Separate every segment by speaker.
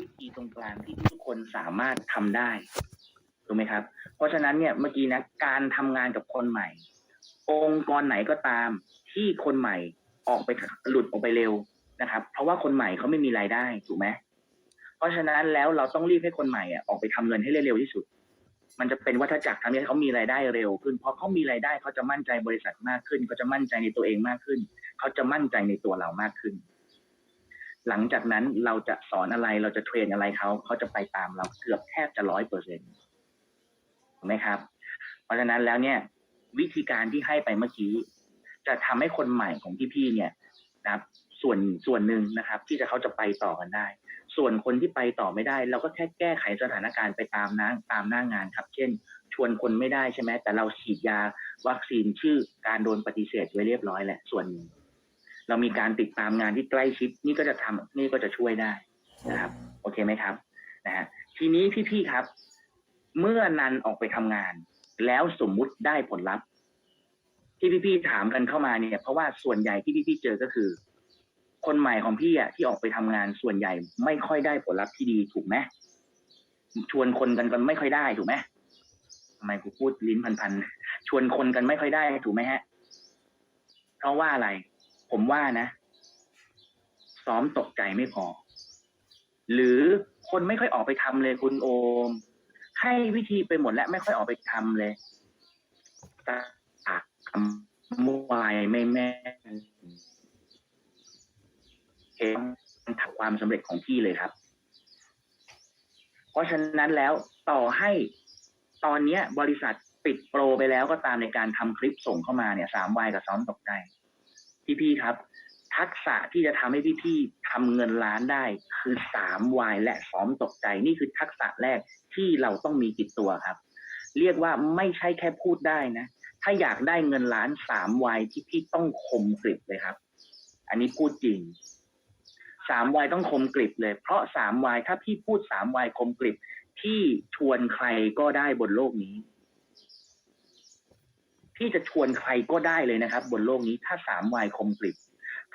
Speaker 1: วิธีตรงกลางที่ทุกคนสามารถทำได้ถูกไหมครับ เพราะฉะนั้นเนี่ยเมื่อกี้นะการทำงานกับคนใหม่ องค์กรไหนก็ตามที่คนใหม่ออกไปหลุดออกไปเร็วนะครับ เพราะว่าคนใหม่เขาไม่มีรายได้ถูกไหมเพราะฉะนั้นแล้วเราต้องรีบให้คนใหม่อะออกไปทำเงินให้เร็วที่สุด มันจะเป็นวัฏจักรทำให้เขามีรายได้เร็วขึ้นพอเขามีรายได้เขาจะมั่นใจบริษัทมากขึ้นเขาจะมั่นใจในตัวเองมากขึ้นเขาจะมั่นใจในตัวเรามากขึ้น หลังจากนั้นเราจะสอนอะไรเราจะเทรนอะไรเขาเขาจะไปตามเราเกือบแทบจะร้อยเปอร์เซ็นต์ถูกไหมครับ เพราะฉะนั้นแล้วเนี่ย วิธีการที่ให้ไปเมื่อกี้ จะทำให้คนใหม่ของพี่ๆเนี่ยนะครับ ส่วนส่วนหนึ่งนะครับ ที่จะเขาจะไปต่อกันได้ ส่วนคนที่ไปต่อไม่ได้ เราก็แค่แก้ไขสถานการณ์ไปตามน้าตามหน้างานครับ เช่น ชวนคนไม่ได้ใช่ไหมแต่เราฉีดยาวัคซีนชื่อการโดนปฏิเสธไว้เรียบร้อยแหละส่วนหนึ่ง เรามีการติดตามงานที่ใกล้ชิดนี่ก็จะทำนี่ก็จะช่วยได้นะครับ โอเคไหมครับนะฮะทีนี้พี่ๆครับ เมื่อนันออกไปทำงาน แล้วสมมุติได้ผลลัพธ์ ที่พี่ๆถามกันเข้ามาเนี่ย เพราะว่าส่วนใหญ่ที่พี่ๆเจอก็คือ คนใหม่ของพี่อะที่ออกไปทำงานส่วนใหญ่ไม่ค่อยได้ผลลัพธ์ที่ดีถูกไหมชวนคนกันกันไม่ค่อยได้ถูกไหมทำไมกูพูดลิ้นพันๆชวนคนกันไม่ค่อยได้ถูกไหมฮะ เพราะว่าอะไร ผมว่านะ ซ้อมตกใจไม่พอ หรือคนไม่ค่อยออกไปทำเลยคุณโอม ให้วิธีไปหมดแล้วไม่ค่อยออกไปทำเลยตากคำวายไม่แม่เห็นทำความสำเร็จของพี่เลยครับ เพราะฉะนั้นแล้วต่อให้ตอนเนี้ย บริษัทปิดโปรไปแล้วก็ตามในการทำคลิปส่งเข้ามาเนี่ยสามวายกับซ้อมตกใจ พี่ๆครับ ทักษะที่จะทำให้พี่ๆทำเงินล้านได้ คือสามวายและซ้อมตกใจนี่คือทักษะแรกที่เราต้องมีติดตัวครับ เรียกว่าไม่ใช่แค่พูดได้นะ ถ้าอยากได้เงินล้านสามวายที่พี่ต้องคมกริบเลยครับ อันนี้พูดจริงสามวายต้องคมกริบเลย เพราะสามวายถ้าพี่พูดสามวายคมกริบพี่ชวนใครก็ได้บนโลกนี้ พี่จะชวนใครก็ได้เลยนะครับ บนโลกนี้ถ้าสามวายคมกริบ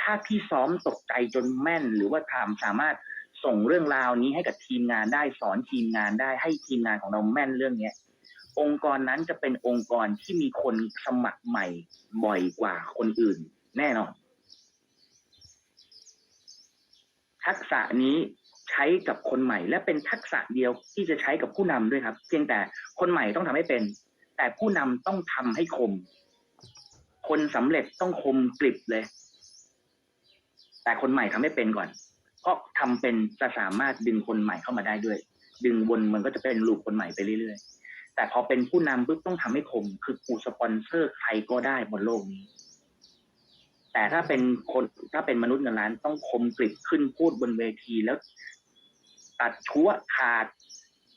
Speaker 1: ถ้าพี่ซ้อมตกใจจนแม่น หรือว่าทำสามารถส่งเรื่องราวนี้ให้กับทีมงานได้สอนทีมงานได้ให้ทีมงานของเราแม่นเรื่องเนี้ยองค์กรนั้นจะเป็นองค์กรที่มีคนสมัครใหม่บ่อยกว่าคนอื่น แน่นอนทักษะนี้ใช้กับคนใหม่ และเป็นทักษะเดียวที่จะใช้กับผู้นำด้วยครับ เพียงแต่คนใหม่ต้องทำให้เป็น แต่ผู้นำต้องทำให้คม คนสำเร็จต้องคมกริบเลย แต่คนใหม่ทำให้เป็นก่อน เพราะทำเป็นจะสามารถดึงคนใหม่เข้ามาได้ด้วย ดึงวนมันก็จะเป็นลูปคนใหม่ไปเรื่อยๆ แต่พอเป็นผู้นำปุ๊บต้องทำให้คม คือกูสปอนเซอร์ใครก็ได้บนโลกนี้ แต่ถ้าเป็นคนถ้าเป็นมนุษย์เงินล้านต้องคมกริบขึ้นพูดบนเวทีแล้ว ตัดชั่วขาด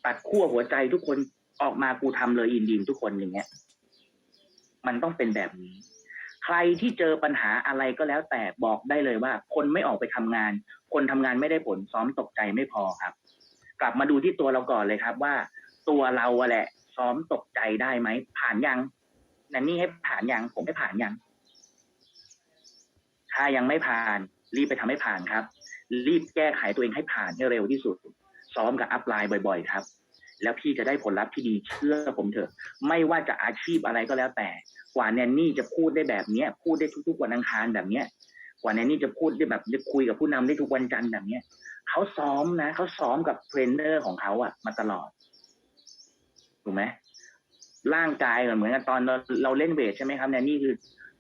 Speaker 1: ตัดขั้วหัวใจทุกคน ออกมากูทำเลยอินดีมทุกคนอย่างเงี้ย มันต้องเป็นแบบนี้ ใครที่เจอปัญหาอะไรก็แล้วแต่บอกได้เลยว่า คนไม่ออกไปทำงาน คนทำงานไม่ได้ผลซ้อมตกใจไม่พอครับ กลับมาดูที่ตัวเราก่อนเลยครับ ว่า ตัวเราอะแหละ ซ้อมตกใจได้ไหมผ่านยังนันนี่ให้ผ่านยังผมให้ผ่านยังถ้ายังไม่ผ่าน รีบไปทำให้ผ่านครับ รีบแก้ไขตัวเองให้ผ่านให้เร็วที่สุด ซ้อมกับอัพไลน์บ่อย ๆ ครับ แล้วพี่จะได้ผลลัพธ์ที่ดีเชื่อผมเถอะ ไม่ว่าจะอาชีพอะไรก็แล้วแต่ กว่าแนนนี่จะพูดได้แบบเนี้ย พูดได้ทุกๆวันอังคารแบบเนี้ย กว่าแนนนี่จะพูดได้แบบจะคุยกับผู้นำได้ทุกวันจันทร์แบบเนี้ยเขาซ้อมนะเขาซ้อมกับเทรนเนอร์ของเขาอะมาตลอดถูกไหมร่างกายเหมือนกันตอนเราเราเล่นเวทใช่ไหมครับแนนนี่คือ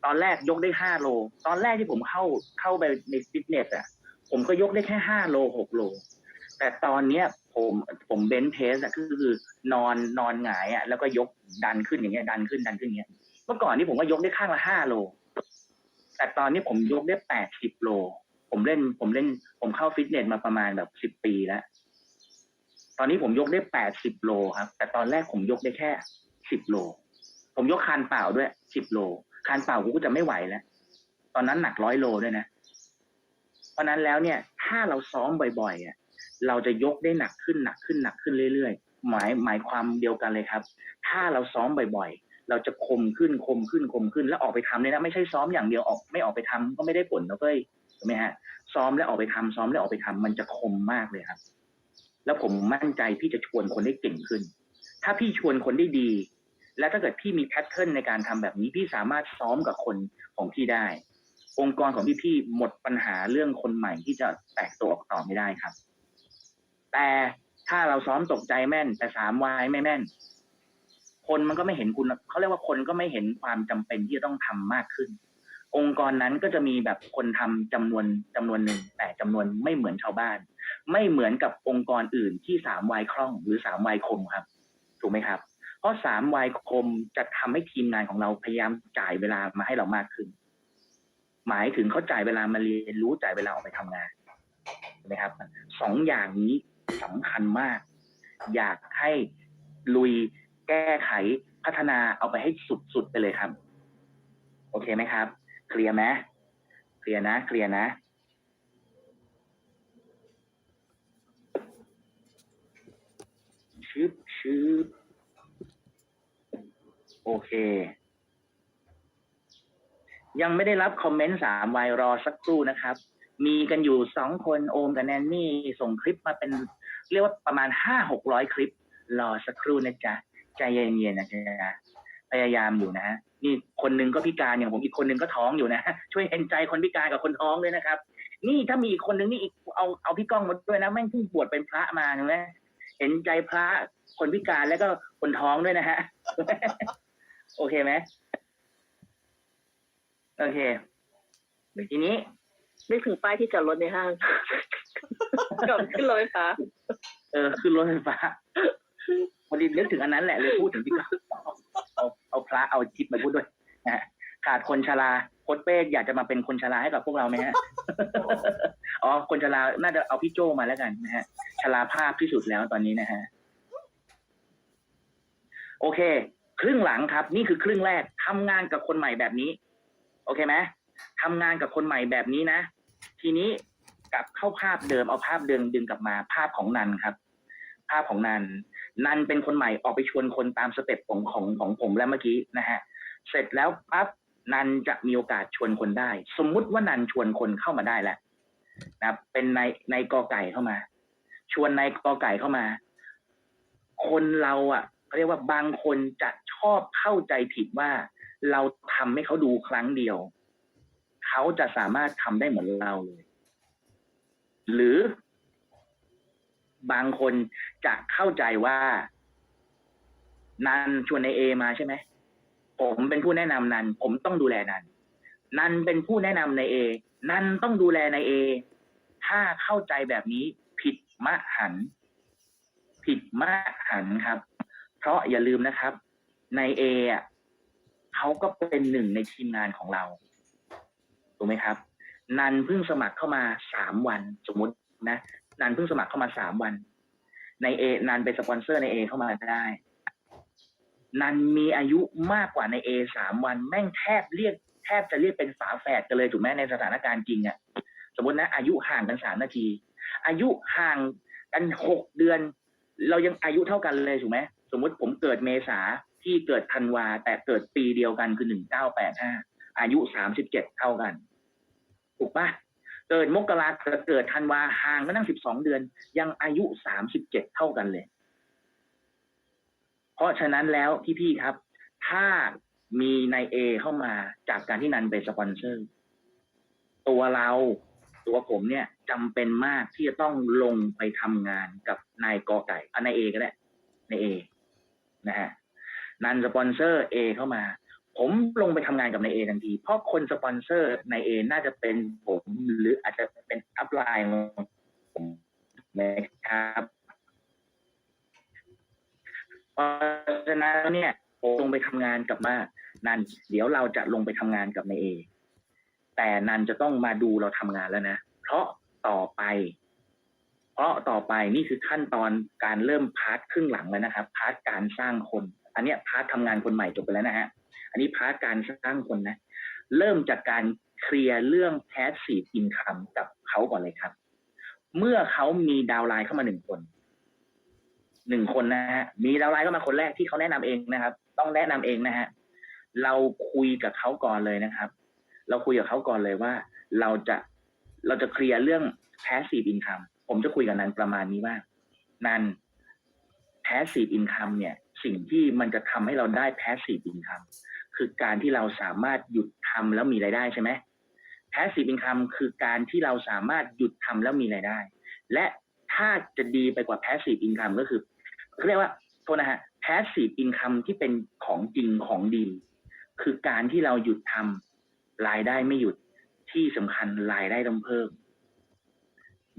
Speaker 1: ตอนแรกยกได้ห้าโล ตอนแรกที่ผมเข้าเข้าไปในฟิตเนสอะผมก็ยกได้แค่ห้าโลหกโล แต่ตอนเนี้ย ผมผมเบนเพสอะคือคือนอนนอนหงายอะแล้วก็ยกดันขึ้นอย่างเงี้ยดันขึ้นดันขึ้นเงี้ย เมื่อก่อนนี้ผมก็ยกได้ข้างละห้าโล แต่ตอนนี้ผมยกได้แปดสิบโล ผมเล่นผมเล่น ผมเข้าฟิตเนสมาประมาณแบบสิบปีแล้วตอนนี้ผมยกได้แปดสิบโลครับ แต่ตอนแรกผมยกได้แค่สิบโล ผมยกคานเปล่าด้วยสิบโลคานเปล่ากูก็จะไม่ไหวแล้วตอนนั้นหนักร้อยโลด้วยนะ เพราะนั้นแล้วเนี่ย ถ้าเราซ้อมบ่อยๆอะ เราจะยกได้หนักขึ้นหนักขึ้นหนักขึ้นเรื่อยๆ หมายหมายความเดียวกันเลยครับ ถ้าเราซ้อมบ่อยๆ เราจะคมขึ้นคมขึ้นคมขึ้นแล้วออกไปทำเลยนะไม่ใช่ซ้อมอย่างเดียวออกไม่ออกไปทำก็ไม่ได้ผลนะเฟ้ยถูกไหมฮะซ้อมแล้วออกไปทำซ้อมแล้วออกไปทำมันจะคมมากเลยครับ แล้วผมมั่นใจพี่จะชวนคนได้เก่งขึ้น ถ้าพี่ชวนคนได้ดี และถ้าเกิดพี่มีแพทเทิร์นในการทำแบบนี้พี่สามารถซ้อมกับคนของพี่ได้ องค์กรของพี่พี่หมดปัญหาเรื่องคนใหม่ที่จะแตกตัวออกต่อไม่ได้ครับ แต่ถ้าเราซ้อมตกใจแม่น แต่สามวายไม่แม่น คนมันก็ไม่เห็นคุณเขาเรียกว่าคนก็ไม่เห็นความจำเป็นที่จะต้องทำมากขึ้น องค์กรนั้นก็จะมีแบบคนทำจำนวนจำนวนหนึ่งแต่จำนวนไม่เหมือนชาวบ้าน ไม่เหมือนกับองค์กรอื่นที่สามวัยคล่องหรือสามวัยคมครับ ถูกไหมครับ เพราะสามวัยคมจะทำให้ทีมงานของเราพยายามจ่ายเวลามาให้เรามากขึ้น หมายถึงเขาจ่ายเวลามาเรียนรู้จ่ายเวลาออกไปทำงานถูกไหมครับสองอย่างนี้ สำคัญมาก อยากให้ลุยแก้ไขพัฒนาเอาไปให้สุดๆไปเลยครับ โอเคไหมครับ เคลียร์ไหมเคลียร์นะ เคลียร์นะชึบชึบโอเค ยังไม่ได้รับคอมเมนต์สามวัยรอสักครู่นะครับ มีกันอยู่สองคนโอมกับแนนนี่ ส่งคลิปมาเป็น เรียกว่าประมาณห้าหกร้อยคลิป รอสักครู่นะจ๊ะ ใจเย็นๆนะจ๊ะพยายามอยู่นะฮะนี่คนหนึงก็พิการอย่างผมอีกคนหนึงก็ท้องอยู่นะช่วยเห็นใจคนพิการกับคนท้องด้วยนะครับ นี่ถ้ามีอีกคนหนึงนี่อีกเอาเอาพี่ก้องมาด้วยนะแม่งเพิ่งบวชเป็นพระมาใช่ไหมเห็นใจพระคนพิการแล้วก็คนท้องด้วยนะฮะโอเคไหมโอเคทีนี้
Speaker 2: นึกถึงป้ายที่จอดรถในห้าง ก่อนขึ้นรถไฟฟ้า
Speaker 1: เออขึ้นรถไฟฟ้าพอดีนึกถึงอันนั้นแหละเลยพูดถึงพี่ก้องเอาเอาพระเอาจิตมาพูดด้วยนะฮะขาดคนชราโค้ชเป้อยากจะมาเป็นคนชราให้กับพวกเราไหมฮะอ๋อคนชราน่าจะเอาพี่โจมาแล้วกันนะฮะชราภาพที่สุดแล้วตอนนี้นะฮะโอเค ครึ่งหลังครับ นี่คือครึ่งแรกทำงานกับคนใหม่แบบนี้ โอเคไหมทำงานกับคนใหม่แบบนี้นะ ทีนี้ กลับเข้าภาพเดิมเอาภาพเดิมดึงกลับมาภาพของนันครับ ภาพของนันนันเป็นคนใหม่ออกไปชวนคนตามสเต็ปของของของผมแล้วเมื่อกี้นะฮะเสร็จแล้วปั๊บนันจะมีโอกาสชวนคนได้ สมมุติว่านันชวนคนเข้ามาได้แล้วนะเป็นในในกอไก่เข้ามา ชวนในกอไก่เข้ามา คนเราอะเขาเรียกว่าบางคนจะชอบเข้าใจผิดว่า เราทำให้เขาดูครั้งเดียว เขาจะสามารถทำได้เหมือนเราเลย หรือบางคนจะเข้าใจว่า นันชวนในเอมาใช่ไหมผมเป็นผู้แนะนำนัน ผมต้องดูแลนัน นันเป็นผู้แนะนำในเอ นันต้องดูแลในเอ ถ้าเข้าใจแบบนี้ผิดมะหัน ผิดมะหันครับ เพราะอย่าลืมนะครับ ในเออะเขาก็เป็นหนึ่งในทีมงานของเรา ถูกไหมครับ นันเพิ่งสมัครเข้ามาสามวัน สมมตินะ นันเพิ่งสมัครเข้ามาสามวัน ในเอนันเป็นสปอนเซอร์ในเอเข้ามาได้ นันมีอายุมากกว่าในเอสามวัน แม่งแทบเรียก แทบจะเรียกเป็นฝาแฝดกันเลยถูกไหมในสถานการณ์จริงอะ่ะสมมตินะ อายุห่างกันสามนาที อายุห่างกันหกเดือน เรายังอายุเท่ากันเลยถูกไหมสมมติผมเกิดเมษาที่เกิดธันวาแต่เกิดปีเดียวกันคือหนึ่งเก้าแปดห้าอายุสามสิบเจ็ดเท่ากัน ถูกปะเกิดมกราเกิดธันวาห่างกันตั้งสิบสองเดือน ยังอายุสามสิบเจ็ดเท่ากันเลย เพราะฉะนั้นแล้วพี่ๆครับ ถ้ามีนายเอเข้ามาจากการที่นันเป็นสปอนเซอร์ ตัวเราตัวผมเนี่ยจำเป็นมากที่จะต้องลงไปทำงานกับนายกอไก่อะนายเอก็ได้นายเอนะฮะนันสปอนเซอร์เอเข้ามา ผมลงไปทำงานกับนายเอทันที เพราะคนสปอนเซอร์นายเอน่าจะเป็นผมหรืออาจจะเป็นอัพไลน์ผมนะครับเพราะฉะนั้นเนี่ยผมลงไปทำงานกับมานันเดี๋ยวเราจะลงไปทำงานกับนายเอแต่นันจะต้องมาดูเราทำงานแล้วนะ เพราะต่อไป เพราะต่อไปนี่คือขั้นตอนการเริ่มพาร์ทครึ่งหลังแล้วนะครับพาร์ทการสร้างคน อันนี้พาร์ททำงานคนใหม่จบไปแล้วนะฮะ อันนี้พาร์ทการสร้างคนนะ เริ่มจากการเคลียร์เรื่องแ s ส i v e income กับเขาก่อนเลยครับ เมื่อเขามีดาวไลน์เข้ามาหนึ่งคนหนึ่งคนนะฮะ มีดาวไลน์เข้ามาคนแรกที่เขาแนะนำเองนะครับ ต้องแนะนำเองนะฮะ เราคุยกับเขาก่อนเลยนะครับ เราคุยกับเขาก่อนเลยว่า เราจะเราจะเคลียร์เรื่อง passive income ผมจะคุยกับนันประมาณนี้ว่านัน passive income เนี่ย สิ่งที่มันจะทำให้เราได้ passive income คือการที่เราสามารถหยุดทำแล้วมีรายได้ใช่ไหม passive income คือการที่เราสามารถหยุดทำแล้วมีรายได้ และถ้าจะดีไปกว่า passive income ก็คือเขาเรียกว่าโทษนะฮะ passive income ที่เป็นของจริงของดี คือการที่เราหยุดทำรายได้ไม่หยุดที่สำคัญรายได้ต้องเพิ่ม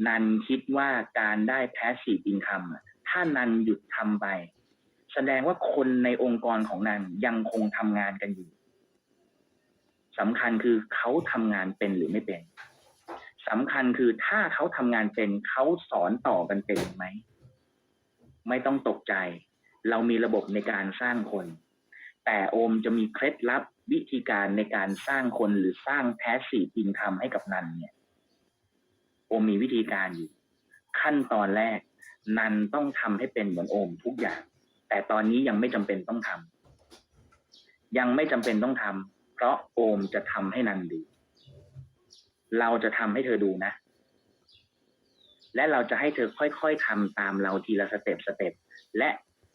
Speaker 1: นันคิดว่าการได้ passive income อะถ้านันหยุดทำไป แสดงว่าคนในองค์กรของนันยังคงทำงานกันอยู่สำคัญคือเขาทำงานเป็นหรือไม่เป็นสำคัญคือถ้าเขาทำงานเป็นเขาสอนต่อกันเป็นไหม ไม่ต้องตกใจ เรามีระบบในการสร้างคน แต่โอมจะมีเคล็ดลับวิธีการในการสร้างคนหรือสร้างแพสซีฟอินคัมให้กับนันเนี่ย โอมมีวิธีการอยู่ ขั้นตอนแรก นันต้องทำให้เป็นเหมือนโอมทุกอย่าง แต่ตอนนี้ยังไม่จำเป็นต้องทำยังไม่จำเป็นต้องทำเพราะโอมจะทำให้นันดู เราจะทำให้เธอดูนะ และเราจะให้เธอค่อยๆทำตามเราทีละสเต็ปสเต็ปและ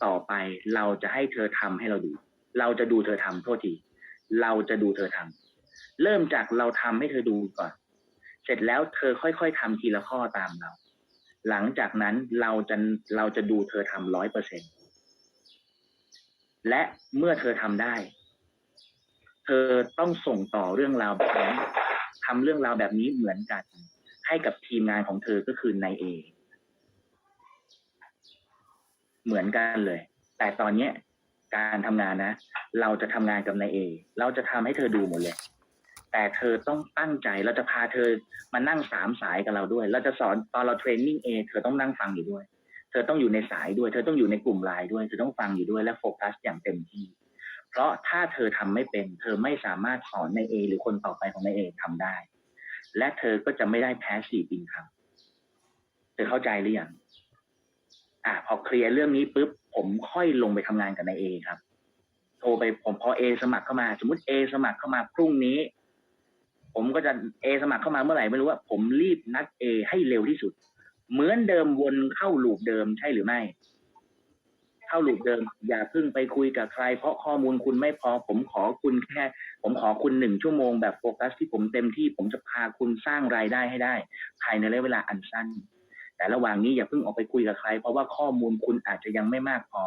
Speaker 1: ต่อไปเราจะให้เธอทำให้เราดู เราจะดูเธอทำโทษที เราจะดูเธอทำเริ่มจากเราทำให้เธอดูก่อน เสร็จแล้วเธอค่อยๆทำทีละข้อตามเรา หลังจากนั้นเราจะเราจะดูเธอทำร้อยเปอร์เซ็นต และเมื่อเธอทำได้ เธอต้องส่งต่อเรื่องราวแบบนี้ทำเรื่องราวแบบนี้เหมือนกัน ให้กับทีมงานของเธอก็คือนายเอเหมือนกันเลย แต่ตอนเนี้ยการทำงานนะ เราจะทำงานกับนายเอ เราจะทำให้เธอดูหมดเลย แต่เธอต้องตั้งใจ เราจะพาเธอมานั่งสามสายกับเราด้วย เราจะสอนตอนเราเทรนนิ่งเอ เธอต้องนั่งฟังอยู่ด้วย เธอต้องอยู่ในสายด้วย เธอต้องอยู่ในกลุ่มไลน์ด้วย เธอต้องฟังอยู่ด้วยและโฟกัสอย่างเต็มที่ เพราะถ้าเธอทำไม่เป็น เธอไม่สามารถสอนในเอหรือคนต่อไปของในเอทำได้ และเธอก็จะไม่ได้แพ้สี่ปิงครับเธอเข้าใจหรือยังอะพอเคลียร์เรื่องนี้ปุ๊บผมค่อยลงไปทำงานกับในเอครับ โทรไปผมพอเอสมัครเข้ามา สมมติเอสมัครเข้ามาพรุ่งนี้ผมก็จะเอสมัครเข้ามาเมื่อไหร่ไม่รู้ว่า ผมรีบนัดเอให้เร็วที่สุด เหมือนเดิมวนเข้าลูปเดิมใช่หรือไม่ เข้าลูปเดิม อย่าเพิ่งไปคุยกับใคร เพราะข้อมูลคุณไม่พอ ผมขอคุณแค่ ผมขอคุณหนึ่งชั่วโมงแบบโฟกัสที่ผมเต็มที่ผมจะพาคุณสร้างรายได้ให้ได้ ภายในระยะเวลาอันสั้น แต่ระหว่างนี้อย่าเพิ่งออกไปคุยกับใคร เพราะว่าข้อมูลคุณอาจจะยังไม่มากพอ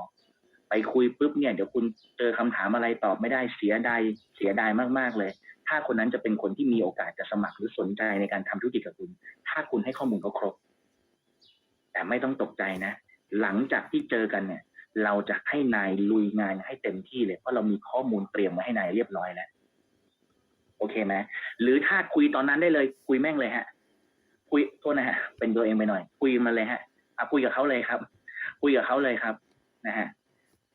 Speaker 1: ไปคุยปุ๊บเนี่ยเดี๋ยวคุณเจอคำถามอะไรตอบไม่ได้เสียดายเสียดายมากๆเลยถ้าคนนั้นจะเป็นคนที่มีโอกาสจะสมัครหรือสนใจในการทำธุรกิจกับคุณ ถ้าคุณให้ข้อมูลเขาครบ แต่ไม่ต้องตกใจนะ หลังจากที่เจอกันเนี่ย เราจะให้นายลุยงานให้เต็มที่เลย เพราะเรามีข้อมูลเตรียมมาให้นายเรียบร้อยแล้ว โอเคไหมหรือถ้าคุยตอนนั้นได้เลย คุยแม่งเลยฮะ คุยโทษนะฮะ เป็นตัวเองไปหน่อย คุยมาเลยฮะอะคุยกับเขาเลยครับ คุยกับเขาเลยครับ นะฮะ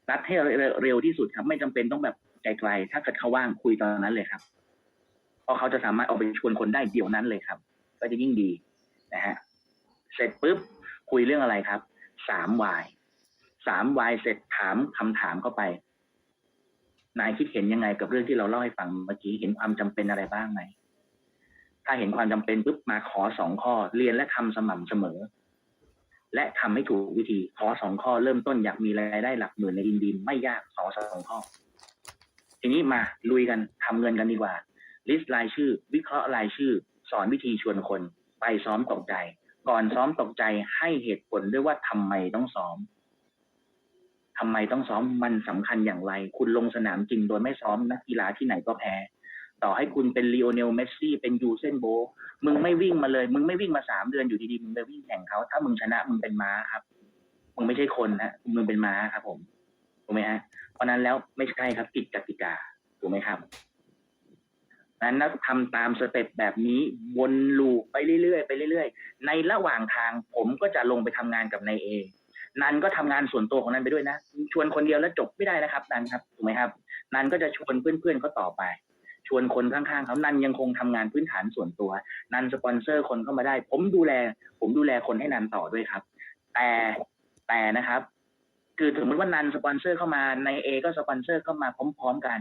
Speaker 1: นัดให้เร็วที่สุดครับ ไม่จำเป็นต้องแบบไกลๆ ถ้าเกิดเขาว่างคุยตอนนั้นเลยครับ เพราะเขาจะสามารถเอาไปชวนคนได้เดี๋ยวนั้นเลยครับ ก็จะยิ่งดีนะฮะ เสร็จปุ๊บ คุยเรื่องอะไรครับสามวายสามวายเสร็จถามคำถามเข้าไป นายคิดเห็นยังไงกับเรื่องที่เราเล่าให้ฟังเมื่อกี้เห็นความจำเป็นอะไรบ้างไหมถ้าเห็นความจำเป็นปุ๊บมาขอสองข้อ เรียนและทำสม่ำเสมอ และทำให้ถูกวิธีขอสองข้อเริ่มต้นอยากมีรายได้หลักหมื่นในอินดีมไม่ยากขอสองข้อ ทีนี้มาลุยกันทำเงินกันดีกว่าลิสต์รายชื่อ วิเคราะห์รายชื่อ สอนวิธีชวนคน ไปซ้อมตกใจ ก่อนซ้อมตกใจให้เหตุผลด้วยว่าทำไมต้องซ้อมทำไมต้องซ้อมมันสำคัญอย่างไร คุณลงสนามจริงโดยไม่ซ้อมนักกีฬาที่ไหนก็แพ้ ต่อให้คุณเป็นลีโอเนลเมสซี่เป็นยูเซนโบมึงไม่วิ่งมาเลย มึงไม่วิ่งมาสามเดือนอยู่ดีๆมึงไปวิ่งแข่งเขาถ้ามึงชนะมึงเป็นม้าครับ มึงไม่ใช่คนฮะมึงเป็นม้าครับ ผมถูกไหมฮะเพราะนั้นแล้วไม่ใช่ครับกิจกติกาถูกไหมครับ นั้นนักทำตามสเต็ปแบบนี้วนลูปไปเรื่อยๆไปเรื่อยๆ ในระหว่างทางผมก็จะลงไปทำงานกับนายเอนันก็ทำงานส่วนตัวของนันไปด้วยนะ ชวนคนเดียวแล้วจบไม่ได้นะครับนันครับถูกไหมครับนันก็จะชวนเพื่อนๆเขาต่อไป ชวนคนข้างๆเขานันยังคงทำงานพื้นฐานส่วนตัว นันสปอนเซอร์คนเข้ามาได้ ผมดูแล ผมดูแลคนให้นันต่อด้วยครับ แต่แต่นะครับ คือสมมติว่านันสปอนเซอร์เข้ามาในเอก็สปอนเซอร์เข้ามาพร้อม ๆ กัน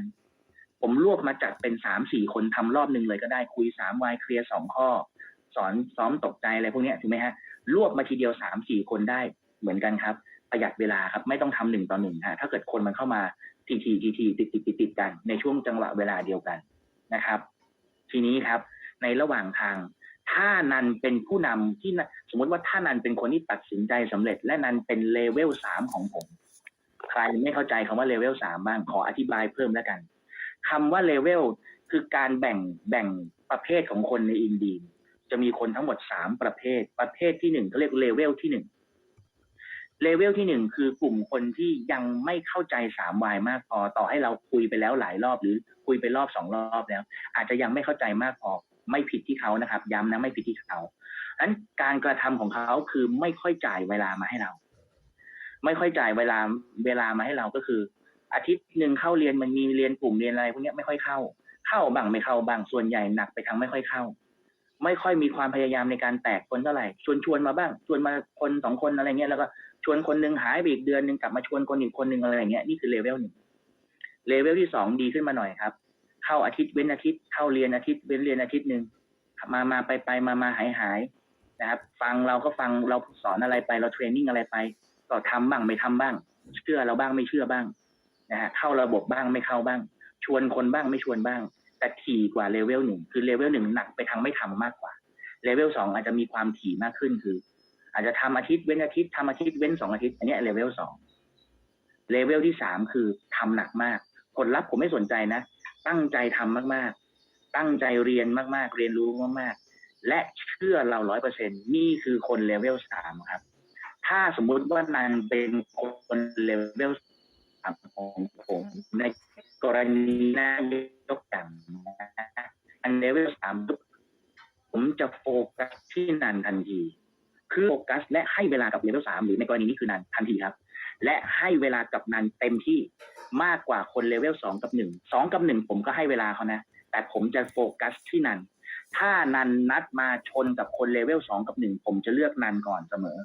Speaker 1: ผมรวบมาจัดเป็นสามสี่คนทำรอบหนึ่งเลยก็ได้คุยสามวายเคลียร์สองข้อ สอนซ้อมตกใจอะไรพวกนี้ถูกไหมฮะรวบมาทีเดียวสามสี่คนได้เหมือนกันครับ ประหยัดเวลาครับไม่ต้องทำหนึ่งต่อหนึ่งฮะถ้าเกิดคนมันเข้ามาทีทีทีทีติดติดติดติดกัน ในช่วงจังหวะเวลาเดียวกันนะครับ ทีนี้ครับ ในระหว่างทางถ้านันเป็นผู้นำที่น่ะสมมติว่าถ้านันเป็นคนที่ตัดสินใจสำเร็จ และนันเป็นเลเวลสามของผม ใครไม่เข้าใจคำว่าเลเวลสามบ้างขออธิบายเพิ่มแล้วกัน คำว่าเลเวลคือการแบ่งแบ่งประเภทของคนในอินดีจะมีคนทั้งหมดสามประเภท ประเภทที่หนึ่งเขาเรียกเลเวลที่หนึ่งเลเวลที่หนึ่งคือกลุ่มคนที่ยังไม่เข้าใจสามวายมากพอต่อให้เราคุยไปแล้วหลายรอบหรือคุยไปรอบสองรอบแล้ว อาจจะยังไม่เข้าใจมากพอไม่ผิดที่เขานะครับ ย้ำนะไม่ผิดที่เขาฉะนั้นการกระทำของเขาคือไม่ค่อยจ่ายเวลามาให้เรา ไม่ค่อยจ่ายเวลาเวลามาให้เราก็คือ อาทิตย์หนึ่งเข้าเรียนมันมีเรียนกลุ่มเรียนอะไรพวกนี้ไม่ค่อยเข้า เข้าบ้างไม่เข้าบ้างส่วนใหญ่หนักไปทางไม่ค่อยเข้า ไม่ค่อยมีความพยายามในการแตกคนเท่าไหร่ชวนชวนมาบ้าง ชวนมาคนสองคนอะไรเงี้ยแล้วก็ชวนคนหนึ่งหายไปอีกเดือนหนึ่งกลับมาชวนคนอีกคนหนึ่งอะไรเงี้ยนี่คือเลเวลหนึ่งเลเวลที่สองดีขึ้นมาหน่อยครับ เข้าอาทิตย์เว้นอาทิตย์เข้าเรียนอาทิตย์เว้นเรียนอาทิตย์หนึ่งมามาไปไปมามาหายหายนะครับ ฟังเราก็ฟังเราสอนอะไรไปเราเทรนนิ่งอะไรไป ก็ทำบ้างไม่ทำบ้าง เชื่อเราบ้างไม่เชื่อบ้าง นะฮะเข้าระบบบ้างไม่เข้าบ้าง ชวนคนบ้างไม่ชวนบ้าง แต่ถี่กว่าเลเวลหนึ่งคือเลเวลหนึ่งหนักไปทางไม่ทำมากกว่าเลเวลสองอาจจะมีความถี่มากขึ้นคือ อาจจะทำอาทิตย์เว้นอาทิตย์ทำอาทิตย์เว้นสองอาทิตย์อันนี้เลเวลสองเลเวลที่สามคือทำหนักมาก ผลลัพธ์ผมไม่สนใจนะ ตั้งใจทำมากๆ ตั้งใจเรียนมากๆ เรียนรู้มากๆ และเชื่อเราร้อยเปอร์เซ็นนี่คือคนเลเวลสามครับ ถ้าสมมุติว่านันเป็นคนเลเวล สามของผมในกรณีน้ายกอย่างนะอันเลเวลสามผมจะโฟกัสที่นันทันทีคือโฟกัส และให้เวลากับเลเวลสามหรือในกรณีนี้คือนันทันทีครับ และให้เวลากับนันเต็มที่มากกว่าคนเลเวลสองกับหนึ่งสองกับหนึ่งผมก็ให้เวลาเขานะ แต่ผมจะโฟกัสที่นันถ้านันนัดมาชนกับคนเลเวลสองกับหนึ่งผมจะเลือกนันก่อนเสมอ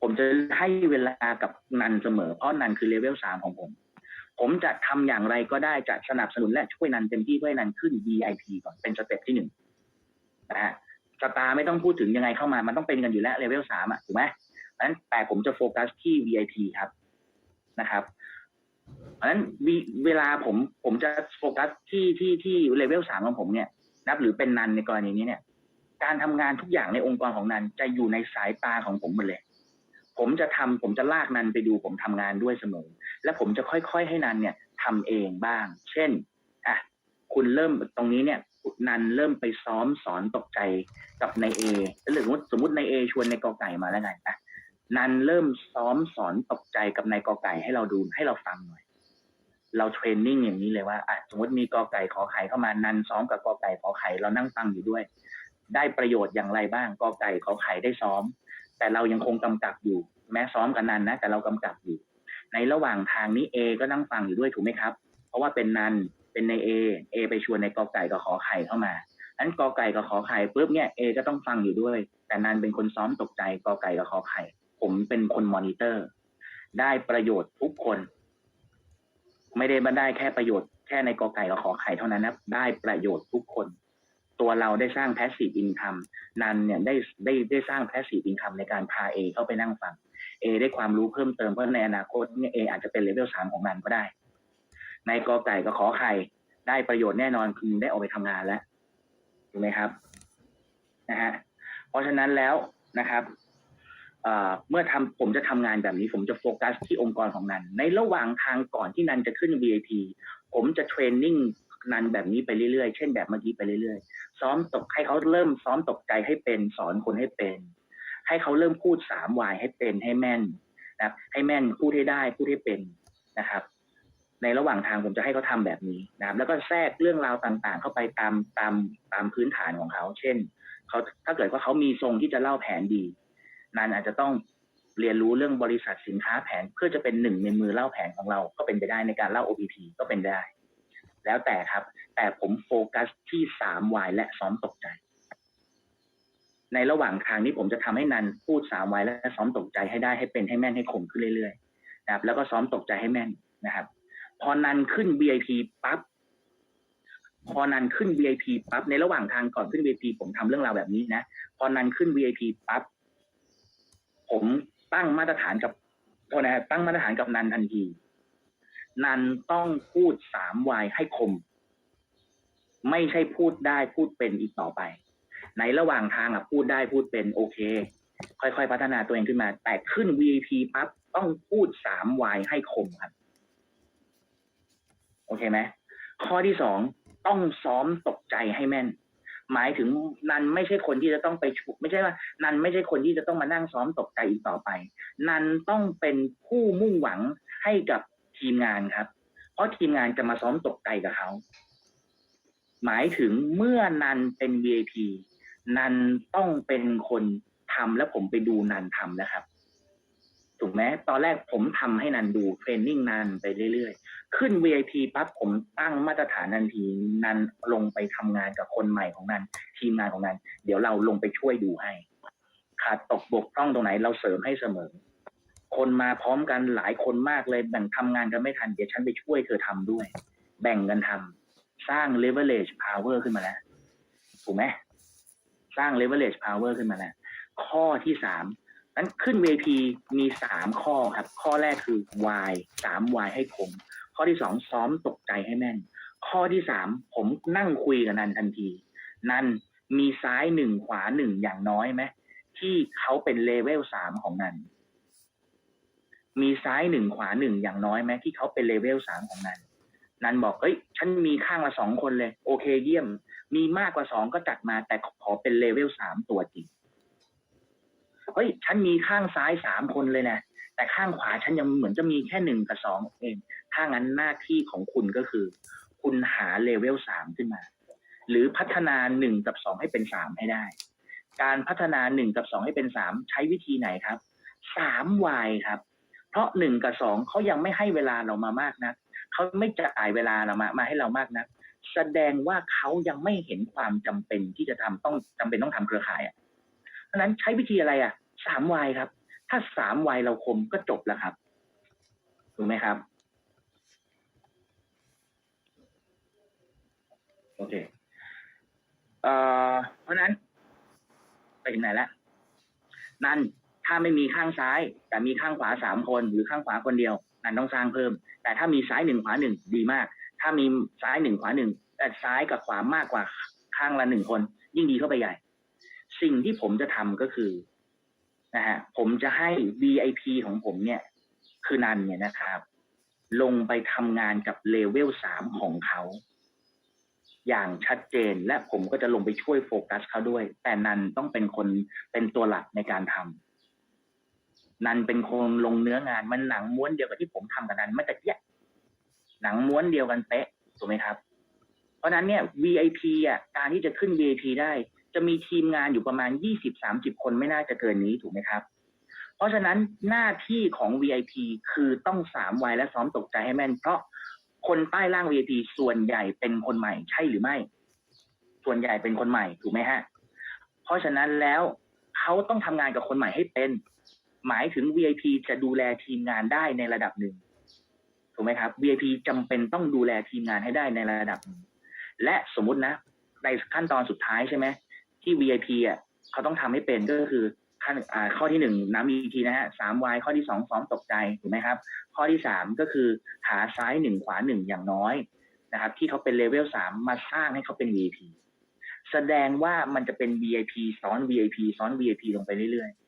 Speaker 1: ผมจะให้เวลากับนันเสมอ เพราะนันคือเลเวลสามของผม ผมจะทำอย่างไรก็ได้จะสนับสนุนและช่วยนันเต็มที่เพื่อให้นันขึ้น VIP ก่อนเป็นสเต็ปที่หนึ่งนะฮะสตาร์ไม่ต้องพูดถึงยังไงเข้ามา มันต้องเป็นกันอยู่แล้วเลเวลสามอะถูกไหมนั้นแต่ผมจะโฟกัสที่ VIP ครับนะครับเพราะฉะนั้นเวลาผมผมจะโฟกัสที่ที่ที่เลเวลสามของผมเนี่ยนับหรือเป็นนันในกรณีนี้เนี่ย การทำงานทุกอย่างในองค์กรของนันจะอยู่ในสายตาของผมหมดเลย ผมจะทำผมจะลากนันไปดูผมทำงานด้วยเสมอ และผมจะค่อยๆให้นันเนี่ยทำเองบ้าง เช่นอะคุณเริ่มตรงนี้เนี่ยนันเริ่มไปซ้อมสอนตกใจกับนายเอหรือสมมติสมมตินายเอชวนนายกอไก่มาแล้วไงอะนันเริ่มซ้อมสอนตกใจกับนายกอไก่ให้เราดูให้เราฟังหน่อย เราเทรนนิ่งอย่างนี้เลยว่าอะสมมติมีกอไก่ขอไข่เข้ามานันซ้อมกับกอไก่ขอไข่เรานั่งฟังอยู่ด้วย ได้ประโยชน์อย่างไรบ้างกอไก่ขอไข่ได้ซ้อม แต่เรายังคงกำกับอยู่ แม้ซ้อมกันนันนะ แต่เรากำกับอยู่ ในระหว่างทางนี้เอก็นั่งฟังอยู่ด้วยถูกไหมครับ เพราะว่าเป็นนันเป็นในเอเอไปชวนในกอไก่กับขอไข่เข้ามานั้นกอไก่กับขอไข่ปุ๊บเนี่ยเอก็ต้องฟังอยู่ด้วย แต่นันเป็นคนซ้อมตกใจกอไก่กับขอไข่ ผมเป็นคนมอนิเตอร์ ได้ประโยชน์ทุกคน ไม่ได้มาได้แค่ประโยชน์แค่ในกอไก่กับขอไข่เท่านั้นนะได้ประโยชน์ทุกคน ตัวเราได้สร้างแพสซีฟอินคัมนันเนี่ยได้ได้ได้สร้างแพสซีฟอินคัมในการพาเอเข้าไปนั่งฟังเอได้ความรู้เพิ่มเติมเพราะในอนาคตเนี่ยเออาจจะเป็นเลเวลสามของนันก็ได้ ในกอไก่กับขอไข่ได้ประโยชน์แน่นอนคือได้ออกไปทำงานแล้วถูกไหมครับนะฮะเพราะฉะนั้นแล้วนะครับเมื่อทำผมจะทำงานแบบนี้ ผมจะโฟกัสที่องค์กรของนันในระหว่างทางก่อนที่นันจะขึ้น VIP ผมจะเทรนนิ่ง นันแบบนี้ไปเรื่อยๆ เช่นแบบเมื่อกี้ไปเรื่อยๆ ซ้อมตกให้เขาเริ่มซ้อมตกใจให้เป็นสอนคนให้เป็น ให้เขาเริ่มพูดสามวายให้เป็นให้แม่นนะครับ ให้แม่นพูดให้ได้พูดให้เป็นนะครับ ในระหว่างทางผมจะให้เขาทำแบบนี้นะครับ แล้วก็แทรกเรื่องราวต่างๆ เข้าไปตามตามตามพื้นฐานของเขา เช่นเขาถ้าเกิดว่าเขามีทรงที่จะเล่าแผนดีนันอาจจะต้องเรียนรู้เรื่องบริษัทสินค้าแผนเพื่อจะเป็นหนึ่งในมือเล่าแผนของเรา ก็เป็นไปได้ในการเล่า OPP ก็เป็นได้ แล้วแต่ครับ แต่ผมโฟกัสที่สามวายและซ้อมตกใจ ในระหว่างทางนี้ผมจะทำให้นันพูดสามวายและซ้อมตกใจให้ได้ให้เป็นให้แม่นให้คมขึ้นเรื่อยๆนะครับ แล้วก็ซ้อมตกใจให้แม่นนะครับ พอนันขึ้น VIP ปั๊บพอนันขึ้น VIP ปั๊บในระหว่างทางก่อนขึ้น VIP ผมทำเรื่องราวแบบนี้นะพอนันขึ้น VIP ปั๊บผมตั้งมาตรฐานกับโทษนะครับตั้งมาตรฐานกับนันทันที นันต้องพูดสามวายให้คม ไม่ใช่พูดได้พูดเป็นอีกต่อไป ในระหว่างทางอะพูดได้พูดเป็นโอเค ค่อยๆพัฒนาตัวเองขึ้นมา แต่ขึ้น VIP ปั๊บต้องพูดสามวายให้คมครับ โอเคไหมข้อที่สองต้องซ้อมตกใจให้แม่น หมายถึงนันไม่ใช่คนที่จะต้องไปฉุไม่ใช่ว่า นันไม่ใช่คนที่จะต้องมานั่งซ้อมตกใจอีกต่อไป นันต้องเป็นผู้มุ่งหวังให้กับ ทีมงานครับ เพราะทีมงานจะมาซ้อมตกใจกับเขาหมายถึงเมื่อนันเป็น VIP นันต้องเป็นคนทำแล้วผมไปดูนันทำนะครับ ถูกไหมตอนแรกผมทำให้นันดูเทรนนิ่งนันไปเรื่อยๆ ขึ้น VIP ปั๊บผมตั้งมาตรฐานทันทีนันลงไปทำงานกับคนใหม่ของนันทีมงานของนันเดี๋ยวเราลงไปช่วยดูให้ขาดตกบกพร่องตรงไหนเราเสริมให้เสมอ คนมาพร้อมกันหลายคนมากเลยแบ่งทำงานกันไม่ทัน เดี๋ยวฉันไปช่วยเธอทำด้วย แบ่งกันทำสร้าง leverage power ขึ้นมาแล้วถูกไหมสร้าง leverage power ขึ้นมาแล้วข้อที่สามนั้นขึ้น VP มีสามข้อครับ ข้อแรกคือ Y สาม Y ให้คม ข้อที่สองซ้อมตกใจให้แม่น ข้อที่สามผมนั่งคุยกับนันทันที นันมีซ้ายหนึ่งขวาหนึ่งอย่างน้อยไหมที่เขาเป็นเลเวลสามของนัน มีซ้ายหนึ่งขวาหนึ่งอย่างน้อยไหมที่เขาเป็นเลเวลสามของนันนันบอกเอ้ยฉันมีข้างละสองคนเลย โอเคเยี่ยม มีมากกว่าสองก็จัดมาแต่ขอเป็นเลเวลสามตัวจริงเฮ้ยฉันมีข้างซ้ายสามคนเลยนะแต่ข้างขวาฉันยังเหมือนจะมีแค่หนึ่งกับสองเองถ้างั้นหน้าที่ของคุณก็คือ คุณหาเลเวลสามขึ้นมา หรือพัฒนาหนึ่งกับสองให้เป็นสามให้ได้ การพัฒนาหนึ่งกับสองให้เป็นสามใช้วิธีไหนครับสามวายครับ เพราะหนึ่งกับสองเขายังไม่ให้เวลาเรามามากนะเขาไม่จ่ายเวลาเรามามาให้เรามากนะแสดงว่าเขายังไม่เห็นความจำเป็นที่จะทำต้องจำเป็นต้องทำเครือข่ายอะเพราะนั้นใช้วิธีอะไรอะสามวายครับ ถ้าสามวายเราคมก็จบแล้วครับถูกไหมครับโอเคเอ่อเพราะฉะนั้นไปถึงไหนแล้วนั่น ถ้าไม่มีข้างซ้าย แต่มีข้างขวาสามคนหรือข้างขวาคนเดียวนั่นต้องสร้างเพิ่ม แต่ถ้ามีซ้ายหนึ่งขวาหนึ่งดีมาก ถ้ามีซ้ายหนึ่งขวาหนึ่งแต่ซ้ายกับขวามากกว่าข้างละหนึ่งคน ยิ่งดีเข้าไปใหญ่ สิ่งที่ผมจะทำก็คือนะฮะผมจะให้ VIP ของผมเนี่ยคือนันเนี่ยนะครับ ลงไปทำงานกับเลเวลสามของเขา อย่างชัดเจนและผมก็จะลงไปช่วยโฟกัสเขาด้วย แต่นันต้องเป็นคนเป็นตัวหลักในการทำ นันเป็นคนลงเนื้องานมันหนังม้วนเดียวกับที่ผมทำกับนันเมื่อตะเกียหนังม้วนเดียวกันเป๊ะถูกไหมครับ เพราะนั้นเนี่ย VIP อะการที่จะขึ้น VIP ได้ จะมีทีมงานอยู่ประมาณ20-30คนไม่น่าจะเกินนี้ถูกไหมครับ เพราะฉะนั้นหน้าที่ของ VIP คือต้องสามวัยและซ้อมตกใจให้แม่น เพราะคนใต้ล่าง VIP ส่วนใหญ่เป็นคนใหม่ใช่หรือไม่ ส่วนใหญ่เป็นคนใหม่ถูกไหมฮะ เพราะฉะนั้นแล้วเขาต้องทำงานกับคนใหม่ให้เป็น หมายถึง VIP จะดูแลทีมงานได้ในระดับหนึ่งถูกไหมครับ VIP จำเป็นต้องดูแลทีมงานให้ได้ในระดับหนึ่งและสมมุตินะ ในขั้นตอนสุดท้ายใช่ไหมที่ VIP อะเขาต้องทำให้เป็นก็คือขั้นอ่าข้อที่หนึ่งน้ำอีทีนะฮะสามวายข้อที่สองซ้อมตกใจถูกไหมครับ ข้อที่สามก็คือหาซ้ายหนึ่งขวาหนึ่งอย่างน้อยนะครับ ที่เขาเป็นเลเวลสามมาสร้างให้เขาเป็น VIP แสดงว่ามันจะเป็น VIP ซ้อน VIP ซ้อน VIP ลงไปเรื่อยๆ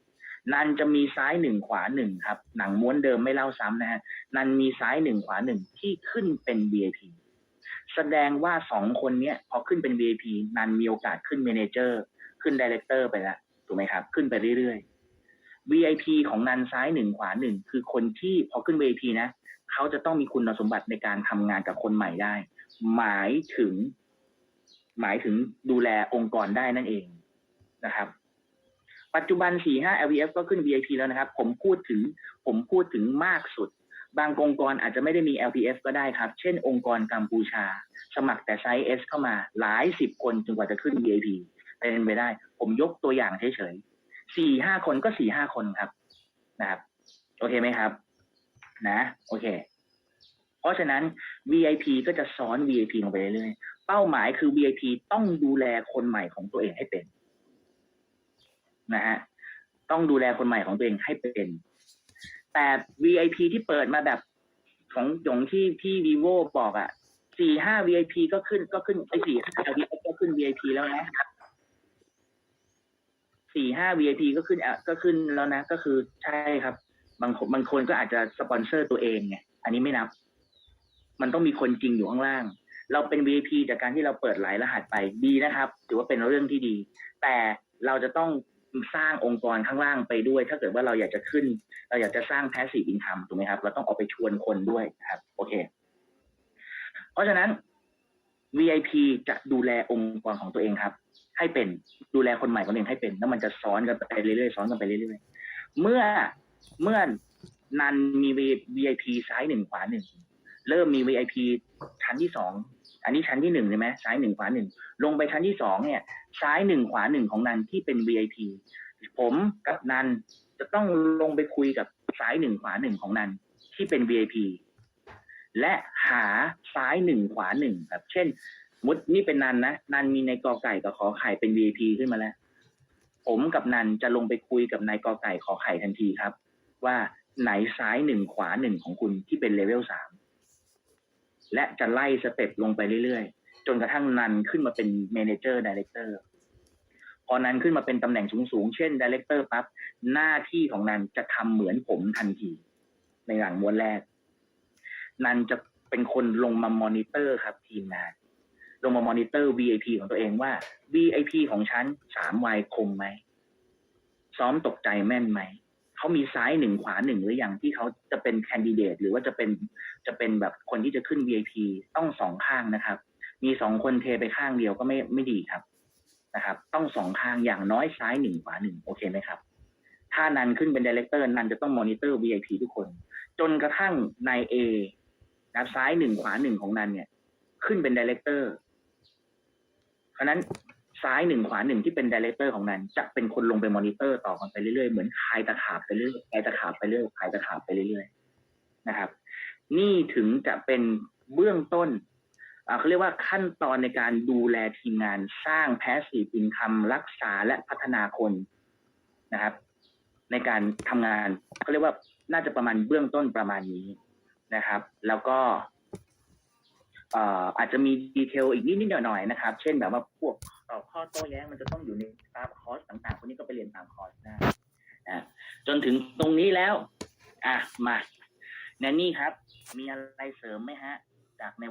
Speaker 1: นันจะมีซ้ายหนึ่งขวาหนึ่งครับ หนังม้วนเดิมไม่เล่าซ้ำนะฮะนันมีซ้ายหนึ่งขวาหนึ่งที่ขึ้นเป็น VIP แสดงว่าสองคนเนี้ยพอขึ้นเป็น VIP นันมีโอกาสขึ้น Manager ขึ้น Director ไปแล้วถูกไหมครับ ขึ้นไปเรื่อยๆ VIP ของนันซ้ายหนึ่งขวาหนึ่งคือคนที่พอขึ้น VIP นะเขาจะต้องมีคุณสมบัติในการทำงานกับคนใหม่ได้ หมายถึง หมายถึงดูแลองค์กรได้นั่นเองนะครับ ปัจจุบัน 45 LVF ก็ขึ้น VIP แล้วนะครับ ผมพูดถึงผมพูดถึงมากสุด บางองค์กรอาจจะไม่ได้มี LPF ก็ได้ครับ เช่นองค์กรกัมพูชา สมัครแต่ไซส์ S เข้ามาหลายสิบคนจนกว่าจะขึ้น VIP เป็นไปได้ ผมยกตัวอย่างเฉยๆสี่ห้าคนก็สี่ห้าคนครับนะครับ โอเคไหมครับ นะ โอเค เพราะฉะนั้น VIP ก็จะซ้อน VIP ลงไปเรื่อยๆเป้าหมายคือ VIP ต้องดูแลคนใหม่ของตัวเองให้เป็น นะฮะต้องดูแลคนใหม่ของตัวเองให้เป็น แต่ VIP ที่เปิดมาแบบของหยงที่ที่ vivo บอกอะสี่ห้า VIP ก็ขึ้นก็ขึ้นไอ้สี่ห้า VIP ก็ขึ้น VIP แล้วนะสี่ห้า VIP ก็ขึ้นอะก็ขึ้นแล้วนะ ก็คือใช่ครับ บางคนบางคนก็อาจจะสปอนเซอร์ตัวเองไงอันนี้ไม่นับ มันต้องมีคนจริงอยู่ข้างล่าง เราเป็น VIP จากการที่เราเปิดหลายรหัสไปดีนะครับ ถือว่าเป็นเรื่องที่ดี แต่เราจะต้อง สร้างองค์กรข้างล่างไปด้วย ถ้าเกิดว่าเราอยากจะขึ้น เราอยากจะสร้าง passive income ถูกไหมครับ เราต้องออกไปชวนคนด้วยนะครับ โอเค เพราะฉะนั้น VIP จะดูแลองค์กรของตัวเองครับ ให้เป็นดูแลคนใหม่ของตัวเองให้เป็น แล้วมันจะซ้อนกันไปเรื่อยๆซ้อนกันไปเรื่อยๆเมื่อเมื่อนันมี VIP ซ้ายหนึ่งขวาหนึ่งเริ่มมี VIP ชั้นที่สอง อันนี้ชั้นที่หนึ่งใช่ไหมซ้ายหนึ่งขวาหนึ่งลงไปชั้นที่สองเนี่ย ซ้ายหนึ่งขวาหนึ่งของนันที่เป็น VIP ผมกับนันจะต้องลงไปคุยกับซ้ายหนึ่งขวาหนึ่งของนันที่เป็น VIP และหาซ้ายหนึ่งขวาหนึ่งครับ เช่น มุดนี่เป็นนันนะนันมีในกอไก่กับขอไข่เป็น VIP ขึ้นมาแล้ว ผมกับนันจะลงไปคุยกับนายกอไก่ขอไข่ทันทีครับ ว่าไหนซ้ายหนึ่งขวาหนึ่งของคุณที่เป็นเลเวลสาม และจะไล่สเต็ปลงไปเรื่อยๆ จนกระทั่งนันขึ้นมาเป็นเมนเจอร์ดีเลกเตอร์พอนันขึ้นมาเป็นตำแหน่งสูงๆ เช่นดีเลกเตอร์ปั๊บหน้าที่ของนันจะทำเหมือนผมทันที ในหลังม้วนแรก นันจะเป็นคนลงมามอนิเตอร์ครับทีมงาน ลงมามอนิเตอร์ VIP ของตัวเองว่า VIP ของฉันสามวัยคมไหม ซ้อมตกใจแม่นไหม เขามีซ้ายหนึ่งขวาหนึ่งหรือยังที่เขาจะเป็นแคนดิเดตหรือว่าจะเป็นจะเป็นแบบคนที่จะขึ้น VIP ต้องสองข้างนะครับ มีสองคนเทไปข้างเดียวก็ไม่ไม่ดีครับนะครับ ต้องสองข้างอย่างน้อยซ้ายหนึ่งขวาหนึ่งโอเคไหมครับ ถ้านันขึ้นเป็นดีเลกเตอร์นันจะต้องมอนิเตอร์ VIP ทุกคน จนกระทั่งนายเอนะครับซ้ายหนึ่งขวาหนึ่งของนันเนี่ย ขึ้นเป็นดีเลกเตอร์เพราะฉะนั้น ซ้ายหนึ่งขวาหนึ่งที่เป็นดีเลกเตอร์ของนันจะเป็นคนลงไปมอนิเตอร์ต่อกันไปเรื่อยๆเหมือนคลายตะขาบไปเรื่อยๆคลายตะขาบไปเรื่อยคลายตะขาบไปเรื่อยๆนะครับ นี่ถึงจะเป็นเบื้องต้นเขาเรียกว่าขั้นตอนในการดูแลทีมงานสร้าง passive income รักษาและพัฒนาคนนะครับ ในการทำงานเขาเรียกว่าน่าจะประมาณเบื้องต้นประมาณนี้นะครับ แล้วก็ อาจจะมีดีเทลอีกนิดนิดหน่อยหน่อยๆนะครับ เช่นแบบว่าพวกตอบข้อโต้แย้งมันจะต้องอยู่ในตามคอร์สต่างๆคนนี้ก็ไปเรียนตามคอร์สได้นะจนถึงตรงนี้แล้ว อะมาแนนนี่ครับ มีอะไรเสริมไหมฮะ จากใน